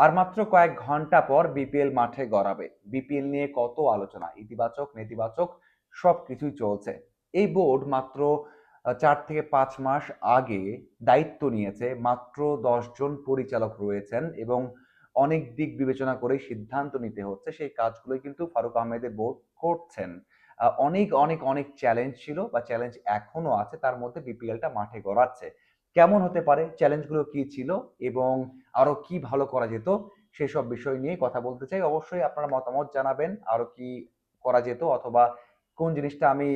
আর মাত্র কয়েক ঘণ্টা পর বিপিএল মাঠে গড়াবে। বিপিএল নিয়ে কত আলোচনা? ইতিবাচক, নেতিবাচক সব কিছুই চলছে। এই বোর্ড মাত্র চার থেকে পাঁচ মাস আগে দায়িত্ব নিয়েছে। মাত্র জন পরিচালক রয়েছেন এবং অনেক দিক বিবেচনা করে সিদ্ধান্ত নিতে হচ্ছে। সেই কাজগুলোই কিন্তু ফারুক আহমেদের বোর্ড করছেন। অনেক অনেক অনেক চ্যালেঞ্জ ছিল বা চ্যালেঞ্জ এখনও আছে। তার মধ্যে বিপিএলটা মাঠে গড়াচ্ছে। কেমন হতে পারে চ্যালেঞ্জগুলো কি ছিল এবং আরও কি ভালো করা যেত, সেসব বিষয় নিয়ে কথা বলতে চাই। অবশ্যই আপনারা মতামত জানাবেন আরও কি করা যেত অথবা কোন জিনিসটা আমি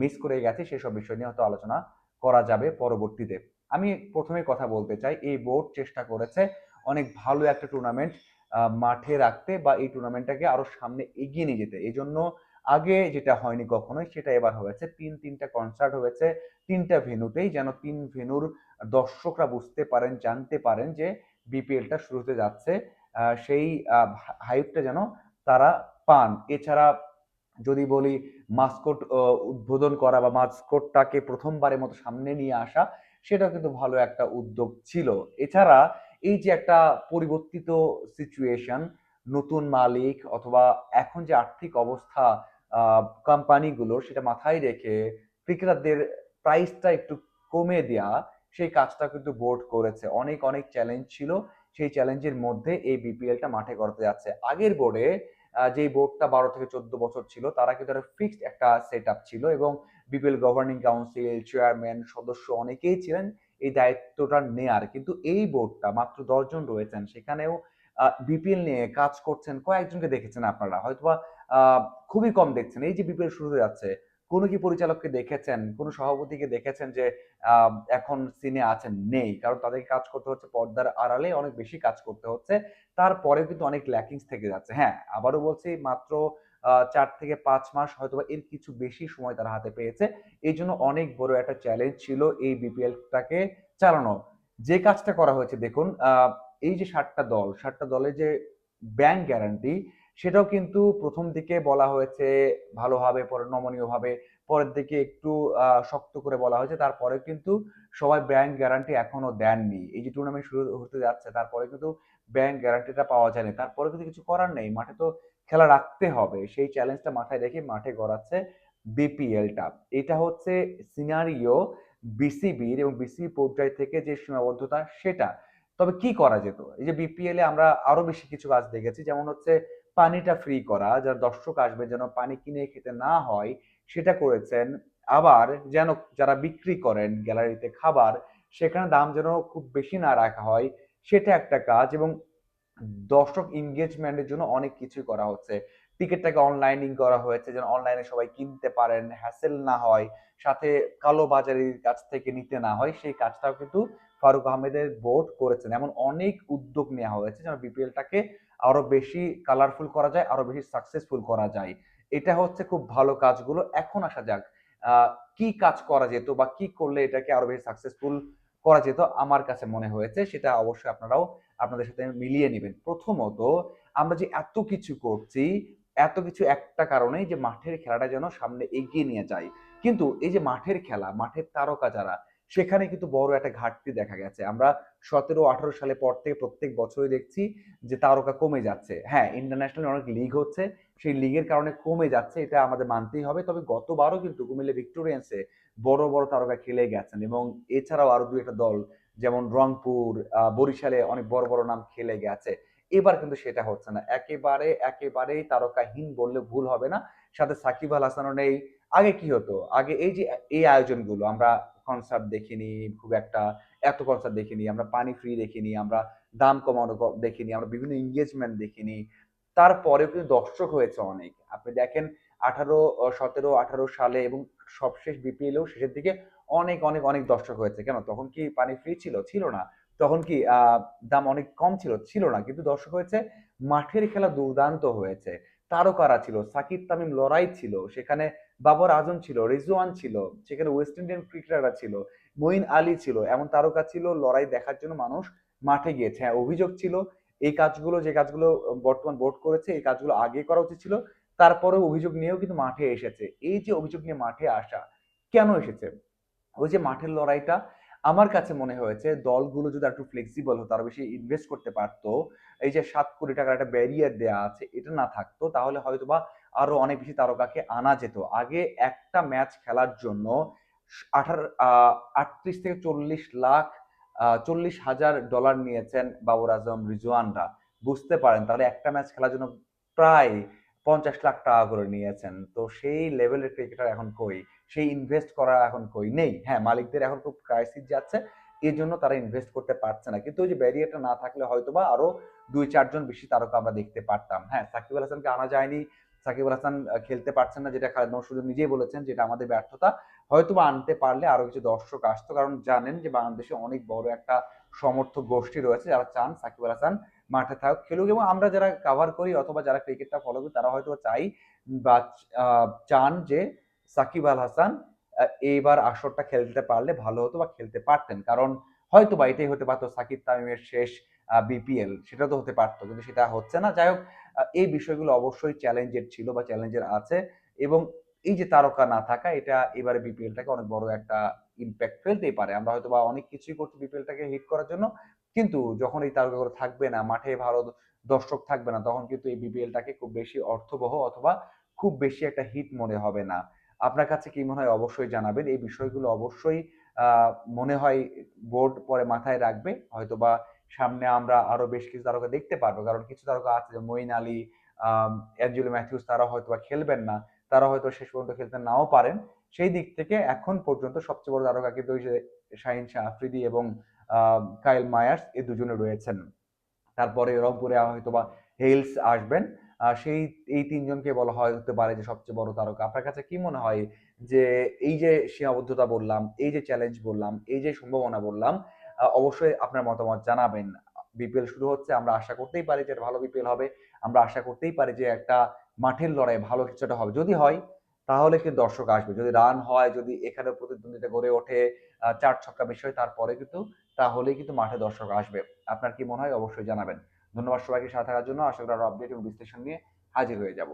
মিস করে গেছি, সেসব বিষয় নিয়ে হয়তো আলোচনা করা যাবে পরবর্তীতে। আমি প্রথমে কথা বলতে চাই, এই বোর্ড চেষ্টা করেছে অনেক ভালো একটা টুর্নামেন্ট মাঠে রাখতে বা এই টুর্নামেন্টটাকে আরও সামনে এগিয়ে নিয়ে যেতে। এই জন্য আগে যেটা হয়নি কখনোই, সেটা এবার হয়েছে। তিন, তিনটা কনসার্ট হয়েছে তিনটা ভেনুতেই যেন তিন ভেনুর দর্শকরা বুঝতে পারেন, জানতে পারেন যে বিপিএলটা শুরু হতে যাচ্ছে। সেই হাইপটা যেন তারা পান। এছাড়া যদি বলি মাস্কট উদ্বোধন করা বা মাস্কটটাকে প্রথমবারের মতো সামনে নিয়ে আসা সেটা কিন্তু ভালো একটা উদ্যোগ ছিল। এছাড়া এই যে একটা পরিবর্তিত সিচুয়েশন নতুন মালিক অথবা এখন যে আর্থিক অবস্থা কোম্পানিগুলোর সেটা মাথায় রেখে ক্রিকেটারদের প্রাইসটা একটু কমে দেয়া, সেই কাজটা কিন্তু বোর্ড করেছে। অনেক অনেক চ্যালেঞ্জ ছিল। সেই চ্যালেঞ্জের মধ্যে এই বিপিএলটা মাঠে করতে যাচ্ছে। আগের বোর্ডে যে বোর্ডটা বারো থেকে চোদ্দ বছর ছিল, তারা কিন্তু একটা ফিক্সড একটা সেট ছিল এবং বিপিএল গভর্নিং কাউন্সিল চেয়ারম্যান সদস্য অনেকেই ছিলেন, এই দায়িত্বটা নেয়ার। কিন্তু এই বোর্ডটা মাত্র দশজন রয়েছেন, সেখানেও বিপিএল নিয়ে কাজ করছেন কয়েকজনকে দেখেছেন আপনারা। হয়তোবা খুবই কম দেখছেন। এই যে বিপিএল শুরু হয়ে যাচ্ছে, কোনো কি পরিচালককে দেখেছেন? কোনো সভাপতিকে দেখেছেন যে এখন সিনে আছেন? নেই। কারণ তাদেরকে কাজ করতে হচ্ছে পর্দার আড়ালে, অনেক বেশি কাজ করতে হচ্ছে। তারপরেও কিন্তু অনেক ল্যাকিংস থেকে যাচ্ছে। হ্যাঁ আবারও বলছি, মাত্র চার থেকে পাঁচ মাস হয়তো এর কিছু বেশি সময় তারা হাতে পেয়েছে। এই জন্য অনেক বড় একটা চ্যালেঞ্জ ছিল এই বিপিএলটাকে চালানো। যে কাজটা করা হয়েছে, দেখুন এই যে সাতটা দল, সাতটা দলের যে ব্যাংক গ্যারান্টি সেটাও কিন্তু প্রথম দিকে বলা হয়েছে ভালোভাবে, পরে নমনীয়ভাবে, পরের দিকে একটু শক্ত করে বলা হয়েছে, তারপরে কিন্তু সবাই ব্যাংক গ্যারান্টি এখনও দেননি। এই যে টুর্নামেন্ট শুরু হতে যাচ্ছে, তারপরে কিন্তু ব্যাংক গ্যারান্টিটা পাওয়া যায়নি। তারপরে কিন্তু কিছু করার নেই, মাঠে তো খেলা রাখতে হবে। সেই চ্যালেঞ্জটা মাথায় রেখে মাঠে গড়াচ্ছে বিপিএলটা এটা হচ্ছে সিনারিও বিসিবির এবং বিসিবি পর্যায় থেকে যে সীমাবদ্ধতা, সেটা। তবে কি করা যেত? এই যে বিপিএল এ আমরা আরও বেশি কিছু কাজ দেখেছি, যেমন হচ্ছে পানিটা ফ্রি করা, যারা দর্শক আসবে যেন পানি কিনে খেতে না হয়, সেটা করেছেন। আবার যেন যারা বিক্রি করেন গ্যালারিতে খাবার, সেখানে দাম যেন খুব বেশি না রাখা হয়, সেটা একটা কাজ এবং দর্শক এনগেজমেন্টের জন্য অনেক কিছুই করা হচ্ছে। টিকিটটাকে অনলাইনিং করা হয়েছে, যেন অনলাইনে সবাই কিনতে পারেন হ্যাসেল না হয়, সাথে কালো বাজারির কাছ থেকে নিতে না হয়, সেই কাজটাও কিন্তু ফারুক আহমেদের বোর্ড করেছেন। এমন অনেক উদ্যোগ নেওয়া হয়েছে যেন বিপিএলটাকে আরও বেশি কালারফুল করা যায়, আরও বেশি সাকসেসফুল করা যায়। এটা হচ্ছে খুব ভালো কাজগুলো। এখন আসা যাক কি কাজ করা যেত বা কি করলে এটাকে আরও বেশি সাকসেসফুল করা যেত আমার কাছে মনে হয়েছে, সেটা অবশ্যই আপনারাও আপনাদের সাথে মিলিয়ে নেবেন। প্রথমত, আমরা যে এত কিছু করছি, এত কিছু একটা কারণেই যে মাঠের খেলাটা যেন সামনে এগিয়ে নিয়ে যায়। কিন্তু এই যে মাঠের খেলা, মাঠের তারকা যারা সেখানে কিন্তু বড় একটা ঘাটতি দেখা গেছে। আমরা সতেরো, আঠারো সালে পর থেকে প্রত্যেক বছরই দেখছি যে তারকা কমে যাচ্ছে। হ্যাঁ ইন্টারন্যাশনাল অনেক লিগ হচ্ছে। সেই লিগের কারণে কমে যাচ্ছে, এটা আমাদের মানতেই হবে। তবে গতবারও কিন্তু কুমিল্লা ভিক্টোরিয়ান্সে বড় বড় তারকা খেলে গেছেন এবং এছাড়াও আরও দুই একটা দল, যেমন রংপুর বরিশালে অনেক বড় বড় নাম খেলে গেছে। এবার কিন্তু সেটা হচ্ছে না। একেবারে, একেবারেই তারকাহীন বললে ভুল হবে না। সাথে সাকিব আল হাসানও নেই। আগে কি হতো? আগে এই যে, এই আয়োজনগুলো আমরা কনসার্ট দেখিনি খুব একটা এত কনসার্ট দেখিনি আমরা পানি ফ্রি দেখিনি আমরা দাম কমানো দেখিনি আমরা বিভিন্ন এঙ্গেজমেন্ট দেখিনি তারপরেও কিন্তু দর্শক হয়েছে অনেক। আপনি দেখেন আঠারো সতেরো, আঠারো সালে এবং সবশেষ বিপিএলেও শেষের দিকে অনেক অনেক অনেক দর্শক হয়েছে। কেন? তখন কি পানি ফ্রি ছিল? ছিল না। তখন কি দাম অনেক কম ছিল? ছিল না। কিন্তু দর্শক হয়েছে, মাঠের খেলা দুর্দান্ত হয়েছে। তারকারা ছিল, সাকিব তামিম লড়াই ছিল, সেখানে বাবর আজম ছিল, রিজওয়ান ছিল, সেখানে ওয়েস্ট ইন্ডিয়ান ক্রিকেটাররা ছিল, মঈন আলী ছিল, এমন তারকা ছিল, লড়াই দেখার জন্য মানুষ মাঠে গিয়েছে। হ্যাঁ অভিযোগ ছিল, এই কাজগুলো, যে কাজগুলো বর্তমান বোর্ড করেছে, এই কাজগুলো আগে করা উচিত ছিল, তারপরেও অভিযোগ নিয়েও কিন্তু মাঠে এসেছে। এই যে অভিযোগ নিয়ে মাঠে আসা, কেন এসেছে? ওই যে মাঠের লড়াইটা আমার কাছে মনে হয়েছে দলগুলো যদি একটু ফ্লেক্সিবল হতো, আরও বেশি ইনভেস্ট করতে পারতো, এই যে সাত কোটি টাকার একটা ব্যারিয়ার দেয়া আছে, এটা না থাকতো, তাহলে হয়তোবা আরও অনেক বেশি তারকাকে আনা যেত। আগে একটা ম্যাচ খেলার জন্য আঠারো আটত্রিশ থেকে চল্লিশ লাখ চল্লিশ হাজার ডলার নিয়েছেন বাবর আজম, রিজওয়ানরা। বুঝতে পারেন, তাহলে একটা ম্যাচ খেলার জন্য প্রায় পঞ্চাশ লাখ টাকা করে নিয়েছেন। তো সেই লেভেলের ক্রিকেটার এখন কই? সেই ইনভেস্ট করা এখন কই? নেই। হ্যাঁ মালিকদের এখন খুব ক্রাইসিস যাচ্ছে। এই জন্য তারা ইনভেস্ট করতে পারছে না। কিন্তু ওই যে ব্যারিয়ারটা না থাকলে হয়তোবা আরও দুই, চারজন বেশি তারকা আমরা দেখতে পারতাম। হ্যাঁ সাকিব আল হাসানকে আনা যায়নি। সাকিব আল হাসান খেলতে পারছেন না, যেটা খালেদ মহসুদ নিজেই বলেছেন যেটা আমাদের ব্যর্থতা। হয়তো বা আনতে পারলে আরও কিছু দর্শক আসতো। কারণ জানেন যে বাংলাদেশে অনেক বড় একটা সমর্থক গোষ্ঠী রয়েছে। যারা চান সাকিব আল হাসান মাঠে থাকুক, খেলুক এবং আমরা যারা কাভার করি অথবা যারা ক্রিকেটটা ফলো করি, তারা হয়তো চাই বা চান যে সাকিব আল হাসান এইবার আসরটা খেলতে পারলে ভালো হতো বা খেলতে পারতেন। কারণ হয়তো বা এটাই হতে পারতো, সাকিব তামিমের শেষ বিপিএল সেটা তো হতে পারতো। কিন্তু সেটা হচ্ছে না। যাই হোক এই বিষয়গুলো অবশ্যই চ্যালেঞ্জের ছিল বা চ্যালেঞ্জের আছে এবং এই যে তারকা না থাকা, এটা এবারে বিপিএলটাকে অনেক বড় একটা ইম্প্যাক্ট ফেলতেই পারে। আমরা হয়তো বা অনেক কিছুই করছি বিপিএলটাকে হিট করার জন্য, কিন্তু যখন এই তারকাগুলো থাকবে না, মাঠে ভালো দর্শক থাকবে না, তখন কিন্তু এই বিপিএলটাকে খুব বেশি অর্থবহ অথবা খুব বেশি একটা হিট মনে হবে না। আপনার কাছে কি মনে হয়? অবশ্যই জানাবেন। এই বিষয়গুলো অবশ্যই মনে হয় বোর্ড পরে মাথায় রাখবে। হয়তো বা সামনে আমরা আরও বেশ কিছু তারকা দেখতে পারব, কারণ কিছু তারকা আছে যে মঈন আলী অ্যাঞ্জেলো ম্যাথিউস, তারা হয়তো বা খেলবেন না, তারা হয়তো শেষ পর্যন্ত খেলতে নাও পারেন। সেই দিক থেকে এখন পর্যন্ত সবচেয়ে বড় তারকা কিন্তু শাহিন শাহ আফ্রিদি এবং কাইল মায়ার্স। এই দুজনে রয়েছেন। তারপরে রংপুরে হয়তো বা হেলস আসবেন সেই, এই তিনজনকে বলা হয় হতে পারে যে সবচেয়ে বড় তারকা আপনার কাছে কি মনে হয় যে এই যে সীমাবদ্ধতা বললাম, এই যে চ্যালেঞ্জ বললাম, এই যে সম্ভাবনা বললাম অবশ্যই আপনার মতামত জানাবেন। বিপিএল শুরু হচ্ছে, আমরা আশা করতেই পারি যে ভালো বিপিএল হবে। আমরা আশা করতেই পারি যে একটা মাঠের লড়াই ভালো কিছুটা হবে। যদি হয় তাহলে কিন্তু দর্শক আসবে। যদি রান হয়, যদি এখানে প্রতিদ্বন্দ্বিতা গড়ে ওঠে চার ছক্কা বিষয় তারপরে কিন্তু তাহলে কিন্তু মাঠে দর্শক আসবে। আপনার কি মনে হয়? অবশ্যই জানাবেন। ধন্যবাদ সবাইকে সাথে থাকার জন্য। আশা করি আরও আপডেট এবং বিশ্লেষণ নিয়ে হাজির হয়ে যাব।